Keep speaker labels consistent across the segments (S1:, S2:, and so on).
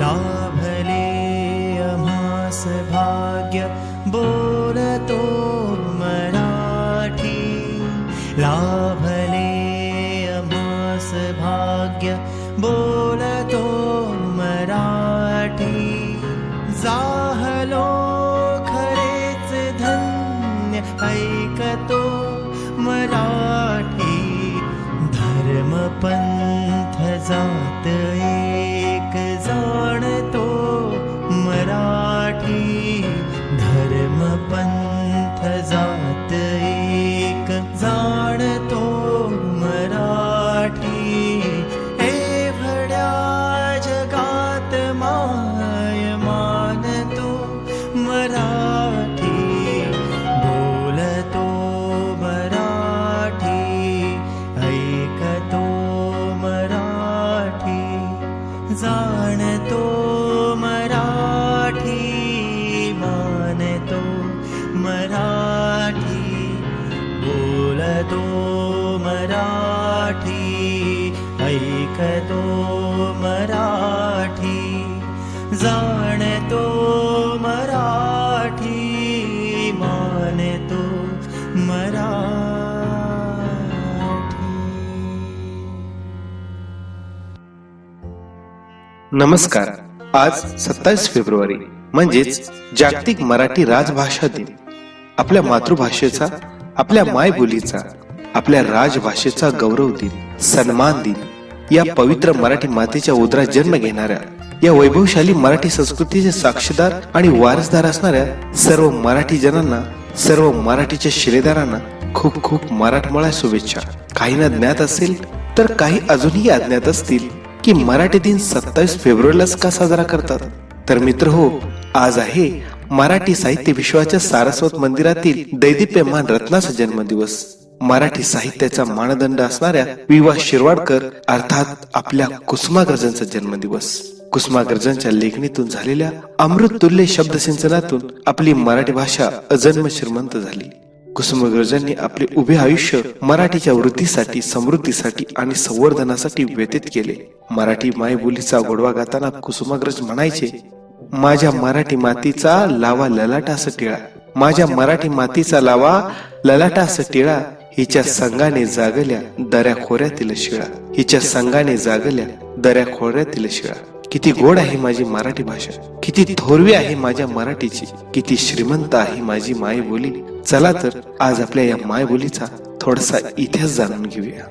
S1: लाभले अमास भाग्य बोलतो मराठी लाभले अमास भाग्य बोलतो मराठी जाहलो खरेच धन्य ऐकतो मराठी। धर्म पंथ जात जाणतो
S2: नमस्कार. आज सत्तावीस फेब्रुवारी म्हणजेच जागतिक मराठी राजभाषा दिन. आपल्या मातृभाषेचा आपल्या मायबोलीचा आपल्या राजभाषेचा गौरव दिन सन्मान दिन या पवित्र मराठी मातेच्या उदरात जन्म घेणाऱ्या या वैभवशाली मराठी संस्कृतीचे साक्षीदार आणि वारसदार असणाऱ्या सर्व मराठी जनांना सर्व मराठीच्या शिलेदारांना खूप खूप मराठमळा शुभेच्छा. काहींना ज्ञात असेल तर काही अजूनही अज्ञात असतील. की मराठी दिन सत्तावीस फेब्रुवारीलाच का साजरा करतात? तर मित्र हो आज आहे मराठी साहित्य विश्वाच्या सारस्वत मंदिरातील दैदिप्यमान रत्नाचा जन्मदिवस मराठी साहित्याचा मानदंड असणाऱ्या विवा शिरवाडकर अर्थात आपल्या कुसुमाग्रजांचा जन्मदिवस. कुसुमाग्रजांच्या लेखणीतून झालेल्या अमृततुल्य शब्दसिंचनातून आपली मराठी भाषा अजन्म श्रीमंत झाली. कुसुमाग्रजांनी आपले उभे आयुष्य मराठीच्या वृद्धीसाठी समृद्धीसाठी आणि संवर्धनासाठी व्यतीत केले. मराठी मायबोलीचा गोडवा गाताना कुसुमाग्रज म्हणायचे माझ्या मराठी मातीचा लावा ललाटास टिळा. माझ्या मराठी मातीचा लावा ललाटास टिळा. हिच्या संघाने जागल्या दऱ्या खोऱ्यातील शिळा. हिच्या संघाने जागल्या दऱ्या खोऱ्यातील शिळा. किती गोड आहे माझी मराठी भाषा. किती थोरवी आहे माझ्या मराठीची. किती श्रीमंत आहे माझी मायबोली. चला तर आज आपल्या या मायबोलीचा थोडासा इतिहास जाणून घेऊया.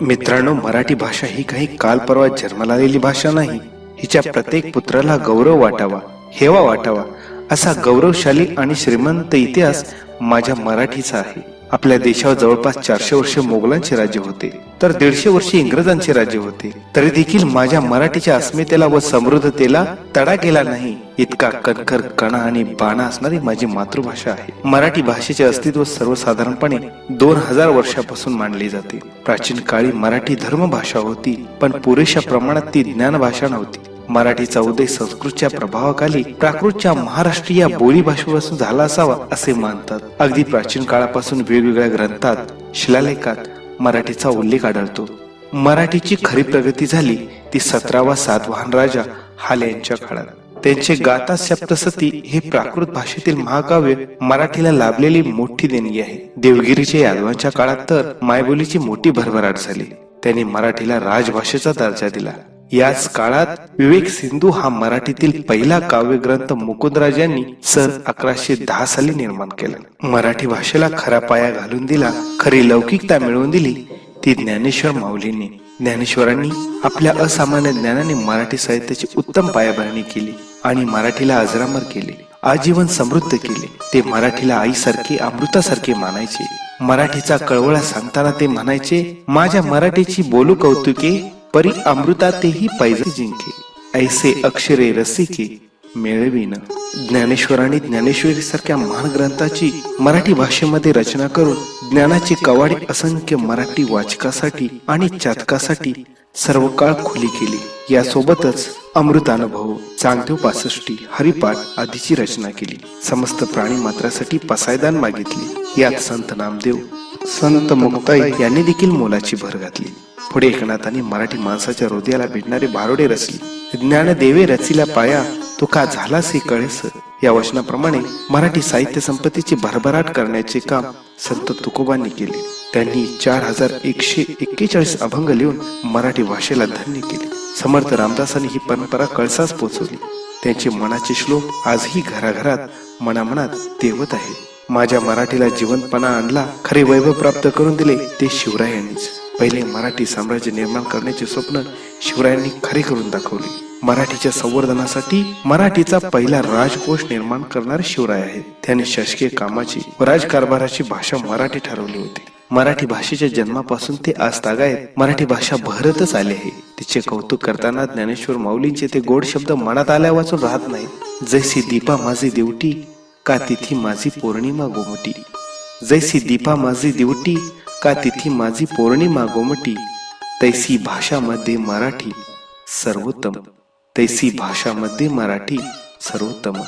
S2: मित्रांनो मराठी भाषा ही काही काल परवा जन्माला आलेली भाषा नाही. हिच्या प्रत्येक पुत्राला गौरव वाटावा हेवा वाटावा असा गौरवशाली आणि श्रीमंत इतिहास माझ्या मराठीचा आहे. आपल्या देशावर जवळपास चारशे वर्ष मोगलांचे राज्य होते. तर दीडशे वर्षे इंग्रजांचे राज्य होते. तरी देखील माझ्या मराठीच्या अस्मितेला व समृद्धतेला तडा गेला नाही. इतका कणखर कणा आणि बाणा असणारी माझी मातृभाषा आहे. मराठी भाषेचे अस्तित्व सर्वसाधारणपणे दोन हजार वर्षापासून मानली जाते. प्राचीन काळी मराठी धर्मभाषा होती पण पुरेशा प्रमाणात ती ज्ञान भाषा नव्हती. मराठीचा उदय संस्कृतच्या प्रभावाखाली प्राकृतच्या महाराष्ट्रीय बोली भाषेपासून झाला असावा असे मानतात. अगदी प्राचीन काळापासून वेगवेगळ्या ग्रंथात शिलालेखात मराठीचा उल्लेख आढळतो. मराठीची खरी प्रगती झाली ती सतरावा सातवाहन राजा हाल यांच्या काळात. त्यांचे गाथा सप्तसती हे प्राकृत भाषेतील महाकाव्य मराठीला लाभलेली मोठी देणगी आहे. देवगिरीच्या यादवांच्या काळात तर मायबोलीची मोठी भरभराट झाली. त्यांनी मराठीला राजभाषेचा दर्जा दिला. याच काळात विवेक सिंधू हा मराठीतील पहिला काव्यग्रंथ मुकुंदराज यांनी सन अकराशे दहा साली निर्माण केला. मराठी भाषेला खरा पाया घालून दिला खरी लौकिकता मिळवून दिली ती ज्ञानेश्वर माऊलींनी. ज्ञानेश्वरांनी आपल्या असामान्य ज्ञानाने मराठी साहित्याची उत्तम पायाभरणी केली आणि मराठीला अजरामर केले आजीवन समृद्ध केले. ते मराठीला आईसारखे अमृतासारखे मानायचे. मराठीचा कळवळा सांगताना ते म्हणायचे माझ्या मराठीची बोलू कौतुके परी अमृता तेही पैजे जिंके. ऐसे अक्षरे रसिके मिळवीन. ज्ञानेश्वरांनी ज्ञानेश्वरी सारख्या महान ग्रंथाची मराठी भाषेमध्ये रचना करून ज्ञानाची कवाडी असंख्य मराठी वाचकासाठी आणि चातकासाठी सर्व काळ खुली केली. यासोबतच अमृतानुभव चांगदेव पासष्टी हरिपाठ आदीची रचना केली. समस्त प्राणी मात्रासाठी पसायदान मागितली. यात संत नामदेव संत मुक्ताई यांनी देखील मोलाची भर घातली. पुढे एकनाथांनी मराठी माणसाच्या हृदयाला भिडणारे भारोडे रचले. ज्ञान देवे रचिला पाया तो का झालास हे कळेस. या वचनाप्रमाणे मराठी साहित्य संपत्तीची भरभराट करण्याचे काम संत तुकोबांनी केले. त्यांनी चार हजार एकशे एक्केचाळीस अभंग लिहून मराठी भाषेला धन्य केले. समर्थ रामदासांनी ही परंपरा कळसास पोचवली. त्यांचे मनाचे श्लोक आजही घराघरात मनामनात देवत आहे माझ्या मराठीला जिवंतपणा आणला खरे वैभव प्राप्त करून दिले ते शिवरायांनीच. पहिले मराठी साम्राज्य निर्माण करण्याचे स्वप्न शिवरायांनी खरे करून दाखवले. मराठीच्या संवर्धनासाठी मराठीचा पहिला राजकोष निर्माण करणारे शिवराय आहेत. त्यांनी शासकीय कामाची व राजकारभाराची भाषा मराठी ठरवली होती. मराठी भाषेच्या जन्मापासून ते आज तागायत मराठी भाषा बहरतच आले आहे. तिचे कौतुक करताना ज्ञानेश्वर माऊलींचे ते गोड शब्द मनात आल्या वाचून राहत नाही. जैसी दीपा माझी देवटी का तिथी माझी पौर्णिमा गोमटी. जैसी दीपा माझी दिवटी का तिथी माझी पौर्णिमा गोमटी. तैसी भाषामध्ये मराठी सर्वोत्तम. तैसी भाषामध्ये मराठी सर्वोत्तम.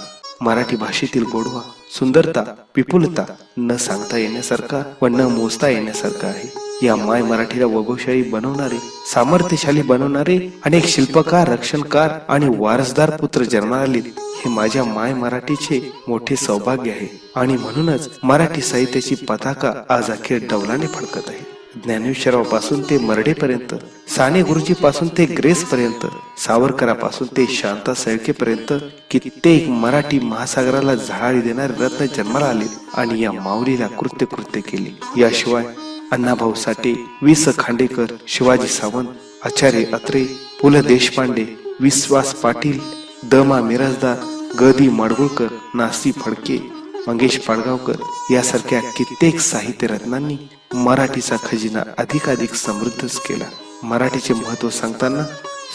S2: मराठी भाषेतील गोडवा सुंदरता विपुलता न सांगता येण्यासारखा व न मोजता येण्यासारखा आहे. या माय मराठीला वैभवशाली बनवणारे सामर्थ्यशाली बनवणारे अनेक शिल्पकार रक्षणकार आणि वारसदार पुत्र जन्माला हे माझ्या माय मराठीचे मोठे सौभाग्य आहे आणि म्हणूनच मराठी साहित्याची पताका आज अखेर डौलाने फडकत आहे. ज्ञानेश्वरापासून ते मरडेपर्यंत साने गुरुजी पासून ते ग्रेस पर्यंत सावरकरापासून ते शांता सळकेपर्यंत कित्येक मराठी महासागराला झळाळी देणारे रत्न जन्माला आले आणि या माऊलीला कृत्य कृत्य केले. याशिवाय अण्णाभाऊ साठे वि स खांडेकर शिवाजी सावंत आचार्य अत्रे पु ल देशपांडे विश्वास पाटील दमा मिराजदार ग दी माडगुळकर नासी फडके मंगेश पाडगावकर यासारख्या कित्येक साहित्य रत्नांनी मराठीचा खजिना अधिकाधिक समृद्धच केला. मराठीचे महत्त्व सांगताना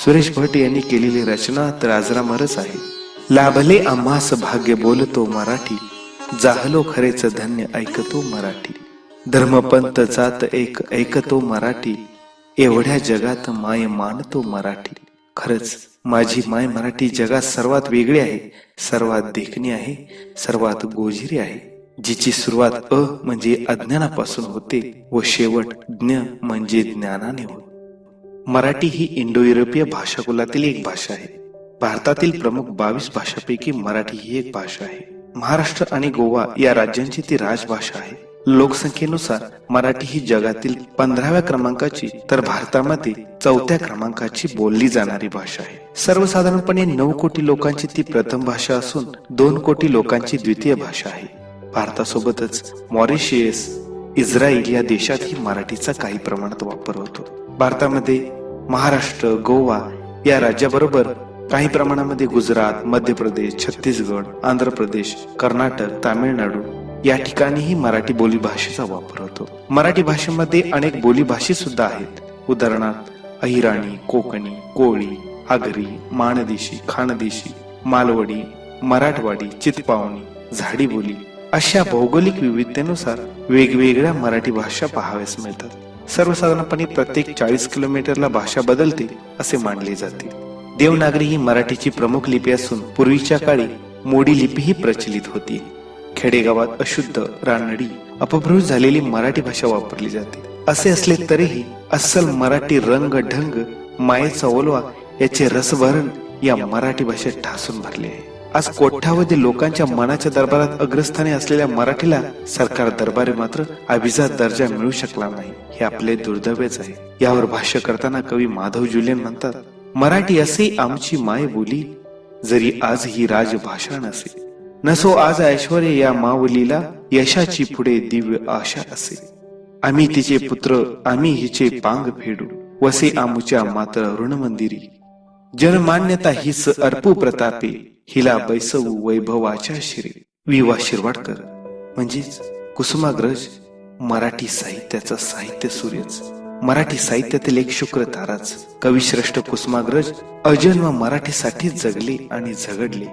S2: सुरेश भट यांनी केलेली रचना तर आजरामरच आहे. लाभले आम्हास भाग्य बोलतो मराठी जाहलो खरेच धन्य ऐकतो मराठी. धर्मपंत जात एक ऐकतो मराठी एवढ्या जगात माय मानतो मराठी. खरंच माझी माय मराठी जगात सर्वात वेगळी आहे सर्वात देखणी आहे सर्वात गोजिरी आहे. जिची सुरुवात अ म्हणजे अज्ञानापासून होते व शेवट ज्ञ म्हणजे ज्ञानाने होते. मराठी ही इंडो युरोपीय भाषाकुलातील एक भाषा आहे. भारतातील प्रमुख बावीस भाषापैकी मराठी ही एक भाषा आहे. महाराष्ट्र आणि गोवा या राज्यांची ती राजभाषा आहे. लोकसंख्येनुसार मराठी ही जगातील पंधराव्या क्रमांकाची तर भारतामध्ये चौथ्या क्रमांकाची बोलली जाणारी भाषा आहे. सर्वसाधारणपणे नऊ कोटी लोकांची ती प्रथम भाषा असून दोन कोटी लोकांची द्वितीय भाषा आहे. भारतासोबतच मॉरिशियस इस्रायल या देशात ही मराठीचा काही प्रमाणात वापर होतो. भारतामध्ये महाराष्ट्र गोवा या राज्याबरोबर काही प्रमाणामध्ये गुजरात मध्य प्रदेश छत्तीसगड आंध्र प्रदेश कर्नाटक तामिळनाडू या ठिकाणीही मराठी बोली भाषेचा वापर होतो. मराठी भाषेमध्ये अनेक बोली भाषे सुद्धा आहेत. उदाहरणार्थ अहिराणी कोकणी कोळी आगरी माणदेशी खानदेशी मालवडी मराठवाडी चितपावणी झाडी बोली अशा भौगोलिक विविधतेनुसार वेगवेगळ्या मराठी भाषा पाहाव्यास मिळतात. सर्वसाधारणपणे प्रत्येक चाळीस किलोमीटरला भाषा बदलते असे मानले जाते. देवनागरी ही मराठीची प्रमुख लिपी असून पूर्वीच्या काळी मोडी लिपी ही प्रचलित होती. खेडेगावात अशुद्ध रानडी अपभ्रूश झालेली मराठी भाषा वापरली जाते. असे असले तरीही अस्सल मराठी रंग ढंग मायेचा ओलवा याचे रसभरण या मराठी भाषेत ठासून भरले. आहे आज कोट्यावधी लोकांच्या मनाच्या दरबारात अग्रस्थानी असलेल्या मराठीला सरकार दरबारी मात्र अभिजात दर्जा मिळू शकला नाही. हे आपले दुर्दैवच आहे. यावर भाष्य करताना कवी माधव जुलियन म्हणतात मराठी असे आमची माय बोली जरी आज ही राजभाषा नसे. नसो आज ऐश्वर या माऊलीला यशाची पुढे दिव्य आशा असे. आम्ही तिचे पुत्र आम्ही हिचे पांग फेडू. वसे आमुच्या मात्र ऋण मंदिरी जनमान्यता हिस अर्पू प्रतापे हिला बैसवू वैभवाच्या शिरे विवा शिरवाडकर म्हणजेच कुसुमाग्रज मराठी साहित्याचा साहित्य सूर्यच. मराठी साहित्यातील एक शुक्र ताराच. कविश्रेष्ठ कुसुमाग्रज अजन्म मराठीसाठीच जगले आणि झगडले.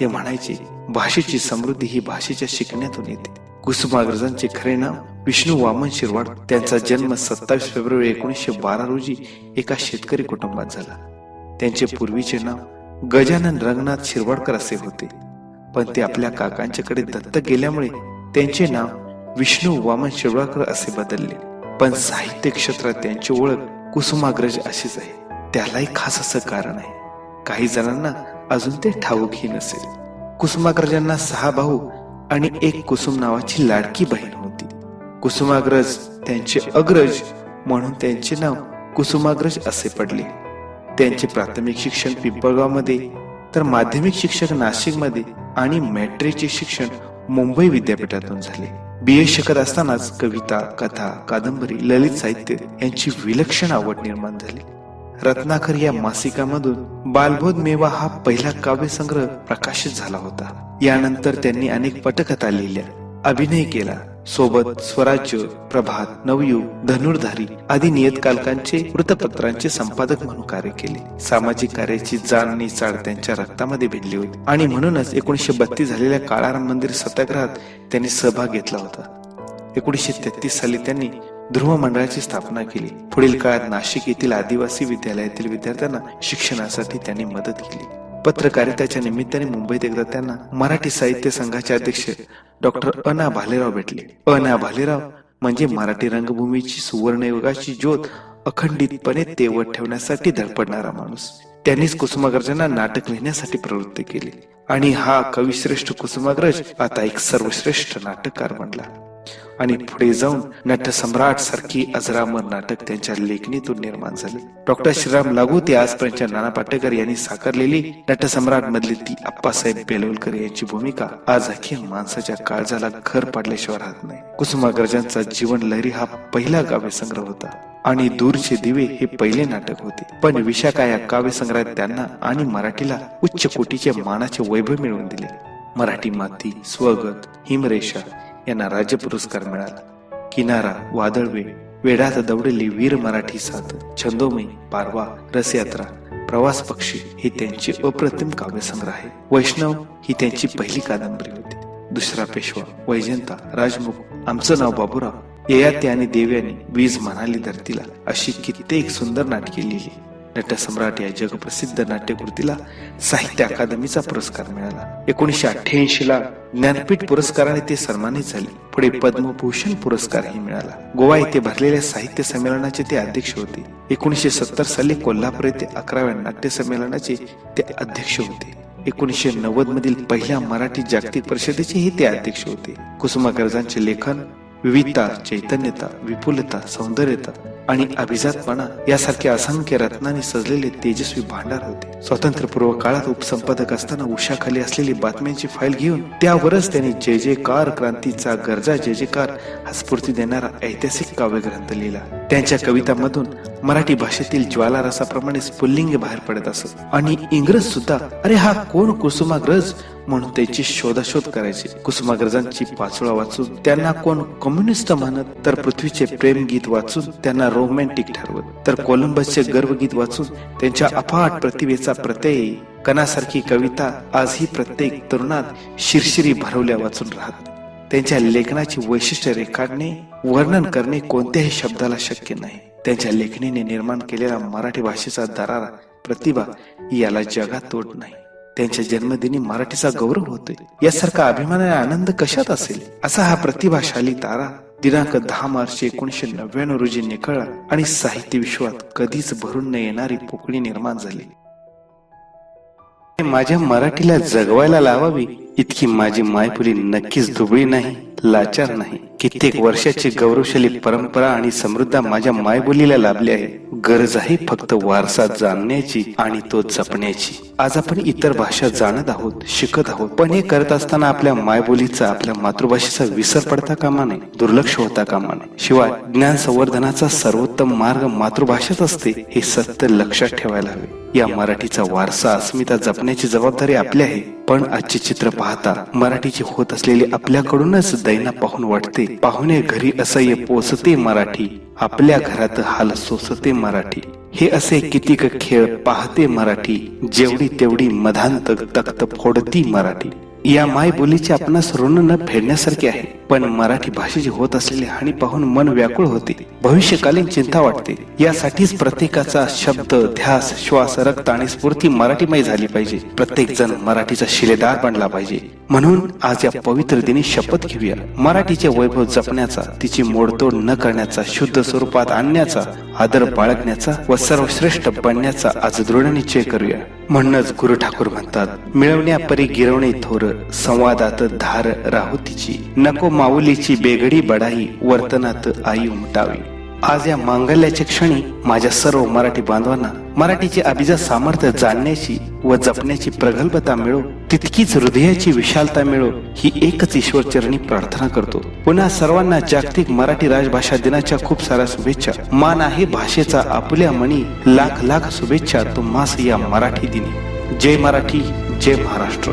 S2: ते म्हणायचे भाषेची समृद्धी ही भाषेच्या शिकण्यातून येते. कुसुमाग्रजांचे खरे नाव विष्णू वामन शिरवाड. त्यांचा जन्म सत्तावीस फेब्रुवारी एकोणीसशे बारा रोजी एका शेतकरी कुटुंबात झाला. त्यांचे पूर्वीचे नाव गजानन रंगनाथ शिरवाडकर असे होते. पण ते आपल्या काकांच्याकडे दत्तक गेल्यामुळे त्यांचे नाव विष्णू वामन शिरवाडकर असे बदलले. पण साहित्य क्षेत्रात त्यांची ओळख कुसुमाग्रज अशीच आहे. त्यालाही खास असं कारण आहे. काही जणांना अजून ते ठाऊकही नसेल. कुसुमाग्रजांना सहा भाऊ आणि एक कुसुम नावाची लाडकी बहीण होती. कुसुमाग्रज त्यांचे अग्रज म्हणून त्यांचे नाव कुसुमाग्रज असे पडले. त्यांचे प्राथमिक शिक्षण पिंपळगावमध्ये तर माध्यमिक शिक्षक नाशिकमध्ये आणि मॅट्रिकचे शिक्षण मुंबई विद्यापीठातून झाले. बी ए शिकत असतानाच कविता कथा कादंबरी ललित साहित्य यांची विलक्षण आवड निर्माण झाली. रत्नाकर या मासिकामधून बालबोध मेवा हा पहिला काव्यसंग्रह प्रकाशित झाला होता. यानंतर त्यांनी अनेक पटकथा लिहिल्या अभिनय केला सोबत स्वराज्य प्रभात नवयुग धनुर्धारी आदी नियतकालकांचे वृत्तपत्रांचे संपादक म्हणून कार्य केले. सामाजिक कार्याची जाण आणि चाळ त्यांच्या रक्तामध्ये भिडली होती. आणि म्हणूनच एकोणीशे बत्तीस झालेल्या काळाराम मंदिर सत्याग्रहात त्यांनी सहभाग घेतला होता. एकोणीसशे तेहतीस साली त्यांनी ध्रुव मंडळाची स्थापना केली. पुढील काळात नाशिक येथील आदिवासी विद्यालयातील विद्यार्थ्यांना शिक्षणासाठी त्यांनी मदत केली. पत्रकारितेच्या निमित्ताने मुंबईत एकदा त्यांना मराठी साहित्य संघाचे अध्यक्ष डॉक्टर अना भालेराव भेटले. अना भालेराव म्हणजे मराठी रंगभूमीची सुवर्णयुगाची ज्योत अखंडितपणे तेवत ठेवण्यासाठी धडपडणारा माणूस. त्यांनीच कुसुमाग्रजांना नाटक लिहिण्यासाठी प्रवृत्त केले. आणि हा कविश्रेष्ठ कुसुमाग्रज आता एक सर्वश्रेष्ठ नाटककार बनला. आणि पुढे जाऊन नटसम्राट सारखी अजरामर नाटक त्यांच्या लेखणीतून निर्माण झाले. डॉक्टर श्रीराम लागू ते आजपर्यंतच्या नाना पाटेकर यांनी साकारलेली नटसम्राट मधली ती आप्पासाहेब बेलवलकर यांची भूमिका आज अखेर माणसाच्या काळजाला घर पाडल्याशिवाय राहत नाही. कुसुमाग्रजांचा जीवन लहरी हा पहिला काव्यसंग्रह होता आणि दूरचे दिवे हे पहिले नाटक होते. पण विशाखा या काव्यसंग्रहात त्यांना आणि मराठीला उच्च कोटीचे मानाचे वैभव मिळवून दिले. मराठी माती स्वगत हिमरेषा यांना राज्य पुरस्कार मिळाला. किनारा वादळवे वेढात दौडली वीर मराठी साथ छंदोमय पारवा रसयात्रा प्रवास पक्षी हे त्यांचे अप्रतिम काव्यसंग्रह आहे वैष्णव ही त्यांची पहिली कादंबरी होती. दुसरा पेशवा वैजंता राजमुख आमचं नाव बाबूराव ययाती आणि देव्याने वीज म्हणाली धरतीला अशी कित्येक सुंदर नाटके लिहिली. नटसम्राट या जगप्रसिद्ध नाट्यकृतीला साहित्य अकादमीचा पुरस्कार मिळाला. एकोणीशे अठ्ठ्याऐंशी ला ज्ञानपीठ पुरस्काराने ते सन्मानित झाले. पुढे पद्मभूषण पुरस्कारही मिळाला. गोवा येथे भरलेल्या साहित्य संमेलनाचे ते अध्यक्ष होते. एकोणीशे सत्तर साली कोल्हापूर येथे अकराव्या नाट्य संमेलनाचे ते अध्यक्ष होते. एकोणीशे नव्वद मधील पहिल्या मराठी जागतिक परिषदेचेही ते अध्यक्ष होते. कुसुमाग्रजांचे लेखन विविधता चैतन्यता विपुलता सौंदर्यता आणि अभिजातपणा यासारख्या असंख्य रत्नांनी सजलेले तेजस्वी भांडार होते. स्वातंत्र्यपूर्व काळात उपसंपादक असताना उषाखाली असलेली बातम्यांची फाईल घेऊन त्यावरच त्यांनी जय जयकार क्रांतीचा गरजा जय जयकार हा स्फूर्ती देणारा ऐतिहासिक काव्यग्रंथ लिहिला. त्यांच्या कवितांमधून मराठी भाषेतील ज्वाला रसाप्रमाणे स्फुल्लिंग बाहेर पडत असत. आणि इंग्रज सुद्धा अरे हा कोण कुसुमाग्रज? म्हणून त्याची शोधाशोध करायची. कुसुमाग्रजांची पाचोळा वाचून त्यांना कोण कम्युनिस्ट म्हणत तर पृथ्वीचे प्रेम गीत वाचून त्यांना रोमॅन्टिक ठरवत. तर कोलंबसचे गर्वगीत वाचून त्यांच्या अफाट प्रतिभेचा प्रत्यय कणासारखी कविता आजही प्रत्येक तरुणात शिरशिरी भरवल्या वाचून राहत त्यांच्या लेखनाची वैशिष्ट्य रेखाटणे वर्णन करणे कोणत्याही शब्दाला शक्य नाही. त्यांच्या लेखणीने निर्माण केलेला मराठी भाषेचा दरारा प्रतिभा याला जगात तोड नाही. त्यांच्या जन्मदिनी मराठीचा गौरव होतोय. यासारखा अभिमान आणि आनंद कशात असेल? असा हा प्रतिभाशाली तारा दिनांक दहा मार्च एकोणीशे नव्याण्णव रोजी निखळला आणि साहित्य विश्वात कधीच भरून न येणारी पोकळी निर्माण झाली. माझ्या मराठीला जगवायला लावावी इतकी माझी मायपुरी नक्कीच दुबळी नाही लाचार नाही. कित्येक वर्षाची गौरवशाली परंपरा आणि समृद्ध माझ्या मायबोलीला लाभली आहे. गरज आहे फक्त वारसा जाणण्याची आणि तो जपण्याची. आज आपण इतर भाषा जाणत आहोत शिकत आहोत पण हे करत असताना आपल्या मायबोलीचा आपल्या मातृभाषेचा विसर पडता कामा नये दुर्लक्ष होता कामा नये. शिवाय ज्ञान संवर्धनाचा सर्वोत्तम मार्ग मातृभाषेच असते हे सत्य लक्षात ठेवायला हवे. या मराठीचा वारसा अस्मिता जपण्याची जबाबदारी आपली आहे पण आजचे चित्र पाहता मराठीची होत असलेली आपल्याकडूनच दैना पाहून वाटते पाहुणे घरी असह्य पोचते मराठी. आपल्या घरात हाल सोसते मराठी. हे असे कितीक खेळ पाहते मराठी जेवढी तेवढी मधांत तख्त फोडती मराठी. या माय बोलीचे आपणास ऋण न फेडण्यासारखे आहे. पण मराठी भाषेची होत असलेली हानी पाहून मन व्याकुळ होते. भविष्यकालीन चिंता वाटते. यासाठीच प्रत्येकाचा शब्द ध्यास श्वास रक्त आणि स्फूर्ती मराठीमय झाली पाहिजे. प्रत्येक जण मराठीचा शिलेदार बनला पाहिजे. म्हणून आज या पवित्र दिनी शपथ घेऊया. मराठीचे वैभव जपण्याचा तिची मोडतोड न करण्याचा शुद्ध स्वरूपात आणण्याचा आदर बाळगण्याचा व सर्वश्रेष्ठ बनण्याचा आज दृढ निश्चय करूया. म्हणूनच गुरु ठाकूर म्हणतात मिळवण्यापरी गिरवणे थोर संवादात धार राहुतीची नको माऊलीची बेगडी बडाई वर्तनात आई उमटावी. आज या मांगल्याच्या क्षणी माझ्या सर्व मराठी बांधवांना मराठीचे अभिजात सामर्थ्य जाणण्याची व जपण्याची प्रगल्भता मिळो तितकीच हृदयाची विशालता मिळो ही एकच ईश्वर चरणी प्रार्थना करतो. पुन्हा सर्वांना जागतिक मराठी राजभाषा दिनाच्या खूप साऱ्या शुभेच्छा. मान आहे भाषेचा आपल्या मणी लाख लाख शुभेच्छा तुम्हास या मराठी दिनी. जय मराठी जय महाराष्ट्र.